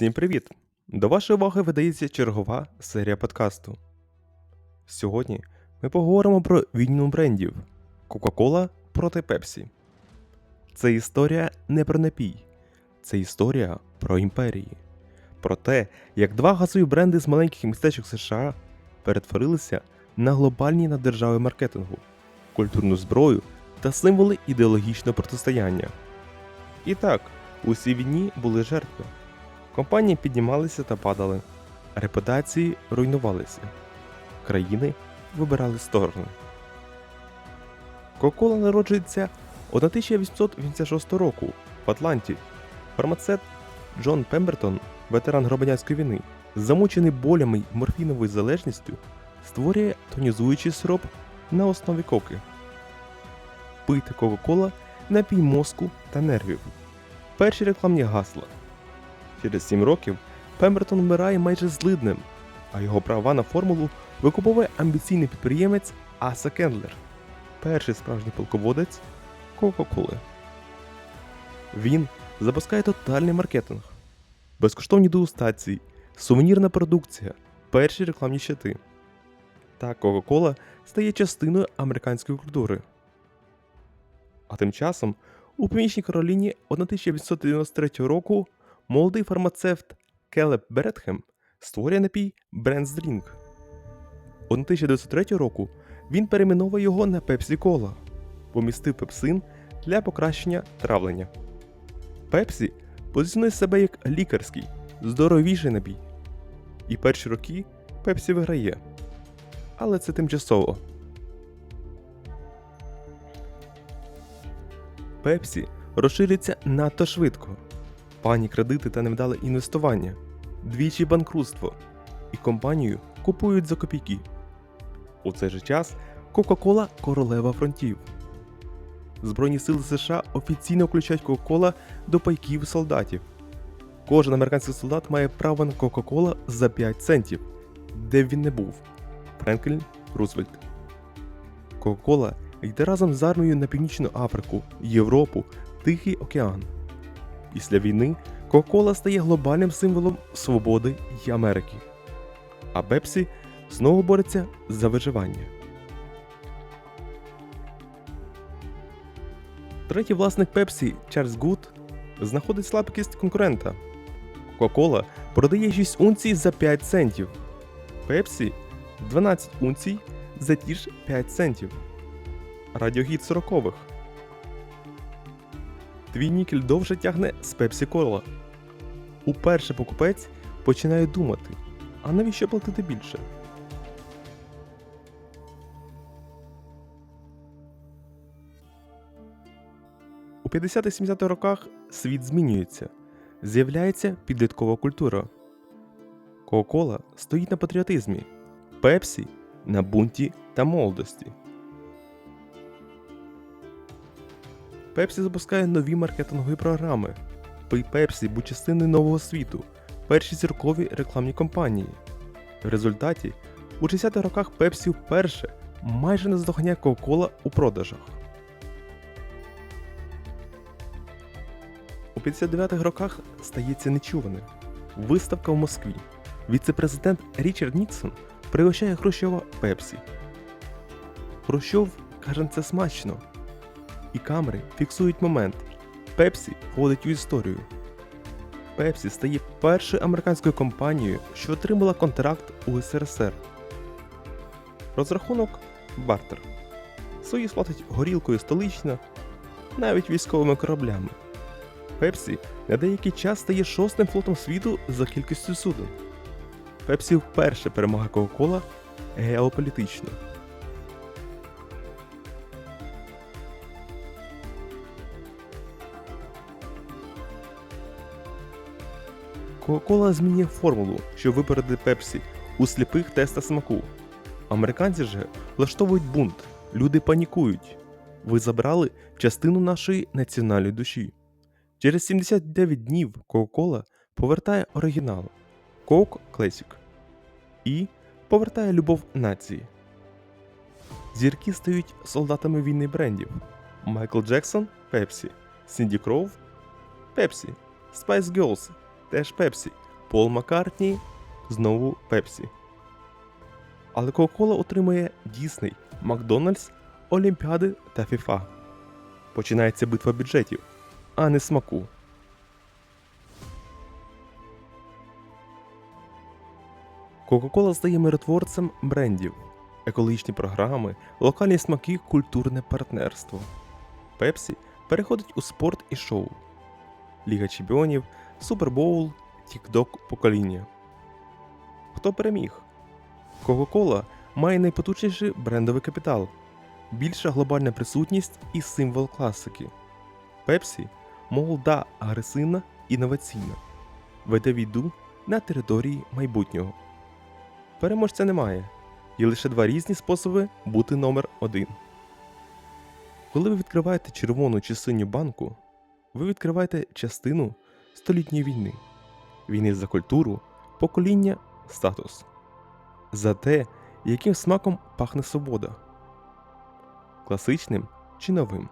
Всім привіт! До вашої уваги видається чергова серія подкасту. Сьогодні ми поговоримо про війну брендів Coca-Cola проти Pepsi. Це історія не про напій, це історія про імперії. Про те, як два газові бренди з маленьких містечок США перетворилися на глобальні наддержави маркетингу, культурну зброю та символи ідеологічного протистояння. І так, у цій війні були жертви. Компанії піднімалися та падали, репутації руйнувалися, країни вибирали сторони. Кока-Кола народжується 1886 року в Атланті. Фармацевт Джон Пембертон, ветеран громадянської війни, замучений болями й морфіновою залежністю, створює тонізуючий сироп на основі коки. Пийте Кока-Кола напій мозку та нервів. Перші рекламні гасла. Через 7 років Пембертон вмирає майже злидним, а його права на формулу викуповує амбіційний підприємець Аса Кендлер, перший справжній полководець Кока-Коли. Він запускає тотальний маркетинг, безкоштовні дегустації, сувенірна продукція, перші рекламні щити. Так Кока-Кола стає частиною американської культури. А тим часом у Північній Кароліні 1893 року молодий фармацевт Келеб Беретхем створює напій Brand's Drink. 1903 року він перейменовує його на Pepsi Cola, помістив пепсин для покращення травлення. Пепсі позиціонує себе як лікарський, здоровіший напій. І перші роки Пепсі виграє. Але це тимчасово. Пепсі розширюється надто швидко. Пані кредити та невдале інвестування, двічі банкрутство, і компанію купують за копійки. У цей же час Кока-Кола королева фронтів. Збройні сили США офіційно включають Кока-Кола до пайків солдатів. Кожен американський солдат має право на Кока-Кола за 5 центів, де б він не був. Френклін Рузвельт. Кока-Кола йде разом з армією на Північну Африку, Європу, Тихий океан. Після війни Кока-Кола стає глобальним символом свободи й Америки. А Пепсі знову бореться за виживання. Третій власник Пепсі Чарльз Гуд знаходить слабкість конкурента. Кока-Кола продає 6 унцій за 5 центів. Пепсі 12 унцій за ті ж 5 центів. Радіогід 40-х. Твій нікель довше тягне з Пепсі Кола. Уперше покупець починає думати, а навіщо платити більше? У 50-70 роках світ змінюється. З'являється підліткова культура. Кока-Кола стоїть на патріотизмі, Пепсі на бунті та молодості. Пепсі запускає нові маркетингові програми. Пий Пепсі будь частиною нового світу, перші зіркові рекламні кампанії. В результаті у 60-х роках Пепсі вперше майже не здоганяє Кока-Кола у продажах. У 59-х роках стається нечуване. Виставка в Москві. Віце-президент Річард Ніксон пригощає Хрущова Пепсі. Хрущов каже, це смачно. І камери фіксують момент. Пепсі входить у історію. Пепсі стає першою американською компанією, що отримала контракт у СРСР. Розрахунок бартер. Союз платить горілкою столична, навіть військовими кораблями. Пепсі на деякий час стає шостим флотом світу за кількістю суден. Пепсі вперше перемагає Кока-Кола геополітично. Кока-Кола змінює формулу, щоб випередити Пепсі у сліпих тестах смаку. Американці ж влаштовують бунт, люди панікують. Ви забрали частину нашої національної душі. Через 79 днів Coca-Cola повертає оригінал Coke Classic і повертає любов нації. Зірки стають солдатами війни брендів. Майкл Джексон Пепсі, Сінді Кроув Пепсі, Spice Girls теж Пепсі, Пол Маккартні, знову Пепсі. Але Кока-Кола отримує Дісней, Макдональдс, Олімпіади та ФІФА. Починається битва бюджетів, а не смаку. Кока-Кола стає миротворцем брендів, екологічні програми, локальні смаки, культурне партнерство. Пепсі переходить у спорт і шоу. Ліга Чемпіонів, Супербоул, Тік-Док покоління. Хто переміг? Кока-Кола має найпотужніший брендовий капітал, більша глобальна присутність і символ класики. Пепсі молода, агресивна, інноваційна. Веде війду на території майбутнього. Переможця немає. Є лише два різні способи бути номер один. Коли ви відкриваєте червону чи синю банку, ви відкриваєте частину столітньої війни, війни за культуру, покоління, статус, за те, яким смаком пахне свобода, класичним чи новим.